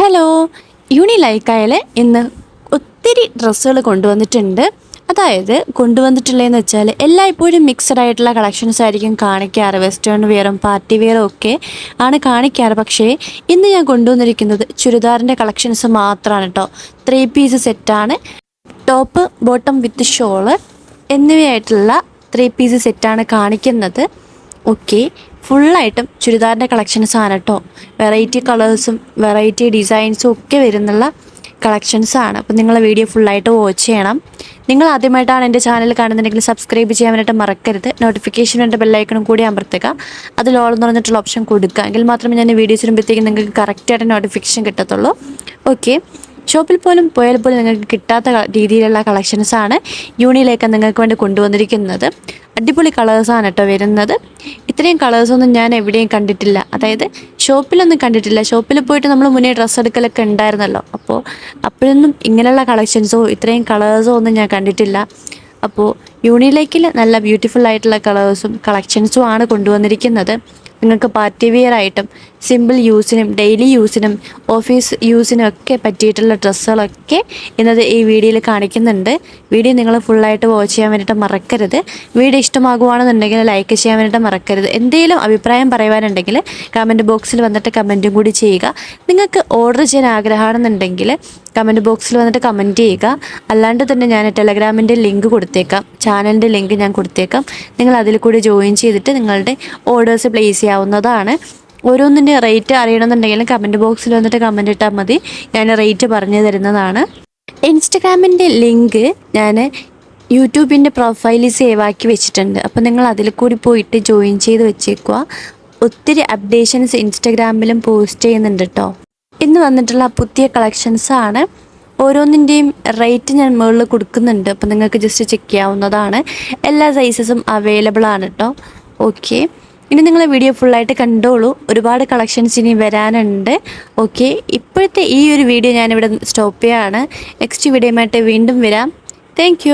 Hello യൂണിലൈക്കായിൽ ഇന്ന് ഒത്തിരി ഡ്രസ്സുകൾ കൊണ്ടുവന്നിട്ടുണ്ട്. അതായത് കൊണ്ടുവന്നിട്ടുള്ളതെന്ന് വെച്ചാൽ എല്ലായ്പ്പോഴും മിക്സഡ് ആയിട്ടുള്ള കളക്ഷൻസ് ആയിരിക്കും കാണിക്കാറ്. വെസ്റ്റേൺ വെയറും പാർട്ടി വെയറും ഒക്കെ ആണ് കാണിക്കാറ്. പക്ഷേ ഇന്ന് ഞാൻ കൊണ്ടുവന്നിരിക്കുന്നത് ചുരിദാറിന്റെ കളക്ഷൻസ് മാത്രമാണ് കേട്ടോ ത്രീ പീസ് സെറ്റാണ് ടോപ്പ് ബോട്ടം വിത്ത് ഷോൾ എന്നിവയായിട്ടുള്ള ത്രീ പീസ് സെറ്റാണ് കാണിക്കുന്നത്. ഓക്കെ ഫുള്ളായിട്ടും ചുരിദാറിന്റെ കളക്ഷൻസ് ആണ് കേട്ടോ വെറൈറ്റി കളേഴ്സും വെറൈറ്റി ഡിസൈൻസും ഒക്കെ വരുന്നുള്ള കളക്ഷൻസ് ആണ്. അപ്പോൾ നിങ്ങൾ വീഡിയോ ഫുള്ളായിട്ട് വാച്ച് ചെയ്യണം. നിങ്ങൾ ആദ്യമായിട്ടാണ് എന്റെ ചാനൽ കാണുന്നുണ്ടെങ്കിൽ സബ്സ്ക്രൈബ് ചെയ്യാൻ വേണ്ടിയിട്ട് മറക്കരുത് നോട്ടിഫിക്കേഷൻ എന്റെ ബെല്ലൈക്കണും കൂടി അമർത്തുക. അതിൽ ഓൾ എന്ന് പറഞ്ഞിട്ടുള്ള ഓപ്ഷൻ കൊടുക്കുക. എങ്കിൽ മാത്രമേ ഞാൻ വീഡിയോസ് വരുമ്പോഴത്തേക്കും നിങ്ങൾക്ക് കറക്റ്റായിട്ട് നോട്ടിഫിക്കേഷൻ കിട്ടത്തുള്ളൂ. ഓക്കെ ഷോപ്പിൽ പോലും പോയാൽ പോലും നിങ്ങൾക്ക് കിട്ടാത്ത രീതിയിലുള്ള കളക്ഷൻസാണ് യൂണിയിലേക്ക് നിങ്ങൾക്ക് വേണ്ടി കൊണ്ടുവന്നിരിക്കുന്നത്. അടിപൊളി കളേഴ്സാണ് കേട്ടോ വരുന്നത്. ഇത്രയും കളേഴ്സൊന്നും ഞാൻ എവിടെയും കണ്ടിട്ടില്ല. അതായത് ഷോപ്പിലൊന്നും കണ്ടിട്ടില്ല. ഷോപ്പിൽ പോയിട്ട് നമ്മൾ മുന്നേ ഡ്രസ്സ് എടുക്കലൊക്കെ ഉണ്ടായിരുന്നല്ലോ. അപ്പോൾ അപ്പോഴൊന്നും ഇങ്ങനെയുള്ള കളക്ഷൻസോ ഇത്രയും കളേഴ്സോ ഒന്നും ഞാൻ കണ്ടിട്ടില്ല. അപ്പോൾ യൂണിലേക്കിൽ നല്ല ബ്യൂട്ടിഫുൾ ആയിട്ടുള്ള കളേഴ്സും കളക്ഷൻസും ആണ് കൊണ്ടുവന്നിരിക്കുന്നത്. നിങ്ങൾക്ക് പാർട്ടി വെയർ ആയിട്ടും സിമ്പിൾ യൂസിനും ഡെയിലി യൂസിനും ഓഫീസ് യൂസിനും ഒക്കെ പറ്റിയിട്ടുള്ള ഡ്രസ്സുകളൊക്കെ ഇന്നത് ഈ വീഡിയോയിൽ കാണിക്കുന്നുണ്ട്. വീഡിയോ നിങ്ങൾ ഫുള്ളായിട്ട് വാച്ച് ചെയ്യാൻ വേണ്ടിയിട്ട് മറക്കരുത്. വീഡിയോ ഇഷ്ടമാകുവാണെന്നുണ്ടെങ്കിൽ ലൈക്ക് ചെയ്യാൻ വേണ്ടിയിട്ട് മറക്കരുത്. എന്തെങ്കിലും അഭിപ്രായം പറയുവാനുണ്ടെങ്കിൽ കമന്റ് ബോക്സിൽ വന്നിട്ട് കമന്റും കൂടി ചെയ്യുക. നിങ്ങൾക്ക് ഓർഡർ ചെയ്യാൻ ആഗ്രഹമാണെന്നുണ്ടെങ്കിൽ കമന്റ് ബോക്സിൽ വന്നിട്ട് കമന്റ് ചെയ്യുക. അല്ലാണ്ട് തന്നെ ഞാൻ ടെലഗ്രാമിന്റെ ലിങ്ക് കൊടുത്തേക്കാം. ചാനലിന്റെ ലിങ്ക് ഞാൻ കൊടുത്തേക്കാം. നിങ്ങൾ അതിൽ കൂടി ജോയിൻ ചെയ്തിട്ട് നിങ്ങളുടെ ഓർഡേഴ്സ് പ്ലേസ് ചെയ്യാവുന്നതാണ്. ഓരോന്നിന്റെ റേറ്റ് അറിയണമെന്നുണ്ടെങ്കിലും കമന്റ് ബോക്സിൽ വന്നിട്ട് കമന്റ് ഇട്ടാൽ മതി. ഞാൻ റേറ്റ് പറഞ്ഞു തരുന്നതാണ്. ഇൻസ്റ്റഗ്രാമിന്റെ ലിങ്ക് ഞാൻ യൂട്യൂബിന്റെ പ്രൊഫൈലിൽ സേവ് ആക്കി വെച്ചിട്ടുണ്ട്. അപ്പോൾ നിങ്ങൾ അതിൽ കൂടി പോയിട്ട് ജോയിൻ ചെയ്ത് വെച്ചേക്കുക. ഒത്തിരി അപ്ഡേഷൻസ് ഇൻസ്റ്റഗ്രാമിലും പോസ്റ്റ് ചെയ്യുന്നുണ്ട് കേട്ടോ ഇന്ന് വന്നിട്ടുള്ള പുതിയ കളക്ഷൻസ് ആണ്. ഓരോന്നിന്റെയും റേറ്റ് ഞാൻ മുകളിൽ കൊടുക്കുന്നുണ്ട്. അപ്പോൾ നിങ്ങൾക്ക് ജസ്റ്റ് ചെക്ക് ചെയ്യാവുന്നതാണ്. എല്ലാ സൈസസും അവൈലബിൾ ആണ് കേട്ടോ ഓക്കെ ഇനി നിങ്ങൾ വീഡിയോ ഫുള്ളായിട്ട് കണ്ടോളൂ. ഒരുപാട് കളക്ഷൻസ് ഇനി വരാനുണ്ട്. ഓക്കെ ഇപ്പോഴത്തെ ഈ ഒരു വീഡിയോ ഞാനിവിടെ സ്റ്റോപ്പ് ചെയ്യാണ്. നെക്സ്റ്റ് വീഡിയോയുമായിട്ട് വീണ്ടും വരാം. താങ്ക്